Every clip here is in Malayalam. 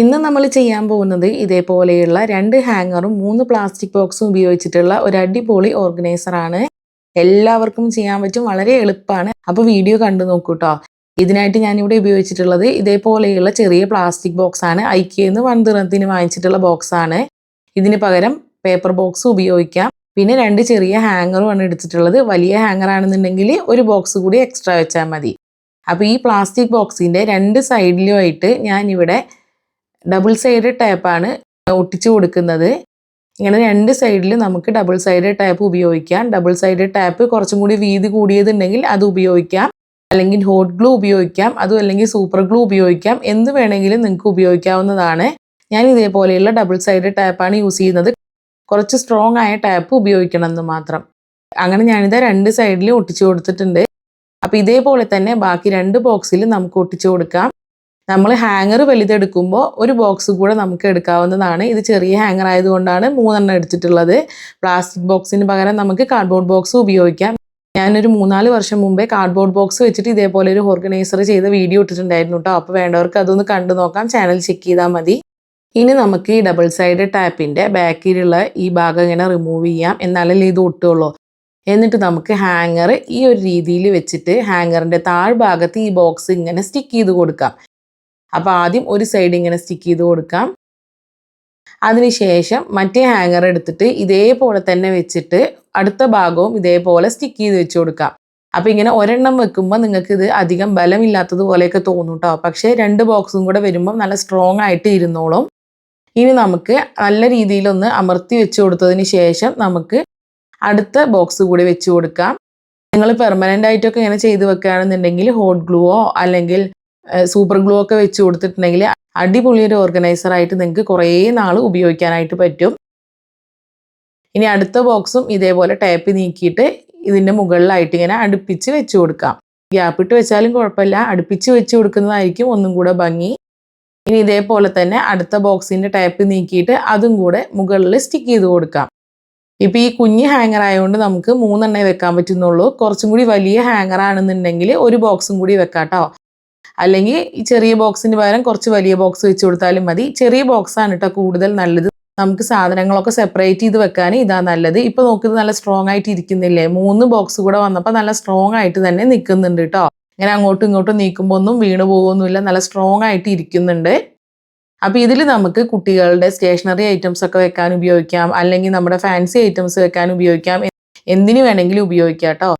ഇന്ന് നമ്മൾ ചെയ്യാൻ പോകുന്നത് ഇതേപോലെയുള്ള രണ്ട് ഹാങ്ങറും മൂന്ന് പ്ലാസ്റ്റിക് ബോക്സും ഉപയോഗിച്ചിട്ടുള്ള ഒരു അടിപൊളി ഓർഗനൈസർ ആണ്. എല്ലാവർക്കും ചെയ്യാൻ പറ്റും വളരെ എളുപ്പമാണ്. അപ്പോൾ വീഡിയോ കണ്ടു നോക്കൂ കേട്ടോ ഇതിനായിട്ട് ഞാനിവിടെ ഉപയോഗിച്ചിട്ടുള്ളത് ഇതേപോലെയുള്ള ചെറിയ പ്ലാസ്റ്റിക് ബോക്സ് ആണ്. ഐക്യന്ന് വൺ ദിറത്തിന് വാങ്ങിച്ചിട്ടുള്ള ബോക്സ് ആണ്. ഇതിന് പകരം പേപ്പർ ബോക്സ് ഉപയോഗിക്കാം. പിന്നെ രണ്ട് ചെറിയ ഹാങ്ങറുമാണ് എടുത്തിട്ടുള്ളത്. വലിയ ഹാങ്ങർ ആണെന്നുണ്ടെങ്കിൽ ഒരു ബോക്സ് കൂടി എക്സ്ട്രാ വെച്ചാൽ മതി. അപ്പോൾ ഈ പ്ലാസ്റ്റിക് ബോക്സിന്റെ രണ്ട് സൈഡിലുമായിട്ട് ഞാനിവിടെ ഡബിൾ സൈഡ് ടാപ്പാണ് ഒട്ടിച്ചു കൊടുക്കുന്നത്. ഇങ്ങനെ രണ്ട് സൈഡിൽ നമുക്ക് ഡബിൾ സൈഡ് ടാപ്പ് ഉപയോഗിക്കാം. ഡബിൾ സൈഡ് ടാപ്പ് കുറച്ചും കൂടി വീതി കൂടിയതുണ്ടെങ്കിൽ അത് ഉപയോഗിക്കാം. അല്ലെങ്കിൽ ഹോട്ട് ഗ്ലൂ ഉപയോഗിക്കാം. അതും അല്ലെങ്കിൽ സൂപ്പർ ഗ്ലൂ ഉപയോഗിക്കാം. എന്ത് വേണമെങ്കിലും നിങ്ങൾക്ക് ഉപയോഗിക്കാവുന്നതാണ്. ഞാൻ ഇതേപോലെയുള്ള ഡബിൾ സൈഡ് ടാപ്പാണ് യൂസ് ചെയ്യുന്നത്. കുറച്ച് സ്ട്രോങ് ആയ ടാപ്പ് ഉപയോഗിക്കണം എന്ന് മാത്രം. അങ്ങനെ ഞാനിത് രണ്ട് സൈഡിലും ഒട്ടിച്ചു കൊടുത്തിട്ടുണ്ട്. അപ്പോൾ ഇതേപോലെ തന്നെ ബാക്കി രണ്ട് ബോക്സിലും നമുക്ക് ഒട്ടിച്ചു കൊടുക്കാം. നമ്മൾ ഹാങ്ങർ വലുതെടുക്കുമ്പോൾ ഒരു ബോക്സ് കൂടെ നമുക്ക് എടുക്കാവുന്നതാണ്. ഇത് ചെറിയ ഹാങ്ങർ ആയതുകൊണ്ടാണ് മൂന്നെണ്ണം എടുത്തിട്ടുള്ളത്. പ്ലാസ്റ്റിക് ബോക്സിന് പകരം നമുക്ക് കാർഡ്ബോർഡ് ബോക്സ് ഉപയോഗിക്കാം. ഞാനൊരു മൂന്നാൽ വർഷം മുമ്പേ കാർഡ്ബോർഡ് ബോക്സ് വെച്ചിട്ട് ഇതേപോലെ ഒരു ഓർഗനൈസർ ചെയ്ത വീഡിയോ ഇട്ടിട്ടുണ്ടായിരുന്നു കേട്ടോ അപ്പോൾ വേണ്ടവർക്ക് അതൊന്ന് കണ്ടു നോക്കാം. ചാനൽ ചെക്ക് ചെയ്താൽ മതി. ഇനി നമുക്ക് ഈ ഡബിൾ സൈഡ് ടാപ്പിന്റെ ബാക്കിലുള്ള ഈ ഭാഗം ഇങ്ങനെ റിമൂവ് ചെയ്യാം. എന്നാലല്ലേ ഇത് ഒട്ടുള്ളൂ. എന്നിട്ട് നമുക്ക് ഹാങ്ങർ ഈ ഒരു രീതിയിൽ വെച്ചിട്ട് ഹാങ്ങറിന്റെ താഴ്ഭാഗത്ത് ഈ ബോക്സ് ഇങ്ങനെ സ്റ്റിക്ക് ചെയ്ത് കൊടുക്കാം. അപ്പോൾ ആദ്യം ഒരു സൈഡ് ഇങ്ങനെ സ്റ്റിക്ക് ചെയ്ത് കൊടുക്കാം. അതിനുശേഷം മറ്റേ ഹാങ്ങർ എടുത്തിട്ട് ഇതേപോലെ തന്നെ വെച്ചിട്ട് അടുത്ത ഭാഗവും ഇതേപോലെ സ്റ്റിക്ക് ചെയ്ത് വെച്ച് കൊടുക്കാം. അപ്പോൾ ഇങ്ങനെ ഒരെണ്ണം വെക്കുമ്പോൾ നിങ്ങൾക്ക് ഇത് അധികം ബലമില്ലാത്തതുപോലെയൊക്കെ തോന്നും കേട്ടോ പക്ഷേ രണ്ട് ബോക്സും കൂടെ വരുമ്പോൾ നല്ല സ്ട്രോങ് ആയിട്ട് ഇരുന്നോളും. ഇനി നമുക്ക് നല്ല രീതിയിലൊന്ന് അമർത്തി വെച്ച് കൊടുത്തതിന് ശേഷം നമുക്ക് അടുത്ത ബോക്സ് കൂടി വെച്ച് കൊടുക്കാം. നിങ്ങൾ പെർമനന്റ് ആയിട്ടൊക്കെ ഇങ്ങനെ ചെയ്ത് വെക്കുകയാണെന്നുണ്ടെങ്കിൽ ഹോട്ട് ഗ്ലൂവോ അല്ലെങ്കിൽ സൂപ്പർ ഗ്ലൂ ഒക്കെ വെച്ച് കൊടുത്തിട്ടുണ്ടെങ്കിൽ അടിപൊളി ഒരു ഓർഗനൈസർ ആയിട്ട് നിങ്ങൾക്ക് കുറേ നാൾ ഉപയോഗിക്കാനായിട്ട് പറ്റും. ഇനി അടുത്ത ബോക്സും ഇതേപോലെ ടേപ്പ് നീക്കിയിട്ട് ഇതിന്റെ മുകളിലായിട്ട് ഇങ്ങനെ അടുപ്പിച്ച് വെച്ച് കൊടുക്കാം. ഗ്യാപ്പ് ഇട്ട് വെച്ചാലും കുഴപ്പമില്ല. അടുപ്പിച്ച് വെച്ച് കൊടുക്കുന്നതായിരിക്കും ഒന്നും കൂടെ ഭംഗി. ഇനി ഇതേപോലെ തന്നെ അടുത്ത ബോക്സിന്റെ ടേപ്പ് നീക്കിയിട്ട് അതും കൂടെ മുകളിൽ സ്റ്റിക്ക് ചെയ്ത് കൊടുക്കാം. ഇപ്പം ഈ കുഞ്ഞ് ഹാങ്ങർ ആയതുകൊണ്ട് നമുക്ക് മൂന്നെണ്ണേ വെക്കാൻ പറ്റുന്നുള്ളൂ. കുറച്ചും കൂടി വലിയ ഹാങ്ങർ ആണെന്നുണ്ടെങ്കിൽ ഒരു ബോക്സും കൂടി വെക്കാം കേട്ടോ അല്ലെങ്കിൽ ചെറിയ ബോക്സിന് പകരം കുറച്ച് വലിയ ബോക്സ് വെച്ച് കൊടുത്താലും മതി. ചെറിയ ബോക്സാണ് കേട്ടോ കൂടുതൽ നല്ലത്. നമുക്ക് സാധനങ്ങളൊക്കെ സെപ്പറേറ്റ് ചെയ്ത് വെക്കാൻ ഇതാ നല്ലത്. ഇപ്പൊ നോക്കിയത് നല്ല സ്ട്രോങ് ആയിട്ട് ഇരിക്കുന്നില്ലേ? മൂന്ന് ബോക്സ് കൂടെ വന്നപ്പോൾ നല്ല സ്ട്രോങ് ആയിട്ട് തന്നെ നിൽക്കുന്നുണ്ട് കേട്ടോ ഇങ്ങനെ അങ്ങോട്ടും ഇങ്ങോട്ടും നീക്കുമ്പോൾ ഒന്നും വീണു പോകുന്നില്ല നല്ല സ്ട്രോങ് ആയിട്ട് ഇരിക്കുന്നുണ്ട്. അപ്പോൾ ഇതിൽ നമുക്ക് കുട്ടികളുടെ സ്റ്റേഷനറി ഐറ്റംസ് ഒക്കെ വെക്കാൻ ഉപയോഗിക്കാം. അല്ലെങ്കിൽ നമ്മുടെ ഫാൻസി ഐറ്റംസ് വെക്കാൻ ഉപയോഗിക്കാം. എന്തിനു വേണമെങ്കിലും ഉപയോഗിക്കാം കേട്ടോ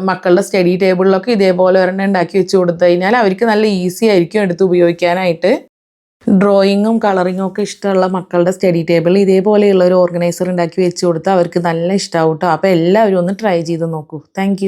മക്കളുടെ സ്റ്റഡി ടേബിളിലൊക്കെ ഇതേപോലെ ഒരെണ്ണം ഉണ്ടാക്കി വെച്ച് കൊടുത്തു കഴിഞ്ഞാൽ അവർക്ക് നല്ല ഈസി ആയിരിക്കും എടുത്ത് ഉപയോഗിക്കാനായിട്ട്. ഡ്രോയിങ്ങും കളറിങ്ങും ഒക്കെ ഇഷ്ടമുള്ള മക്കളുടെ സ്റ്റഡി ടേബിളിൽ ഇതേപോലെയുള്ള ഒരു ഓർഗനൈസർ ഉണ്ടാക്കി വെച്ച് കൊടുത്താൽ അവർക്ക് നല്ല ഇഷ്ടമാവും കേട്ടോ അപ്പോൾ എല്ലാവരും ഒന്ന് ട്രൈ ചെയ്ത് നോക്കൂ. താങ്ക്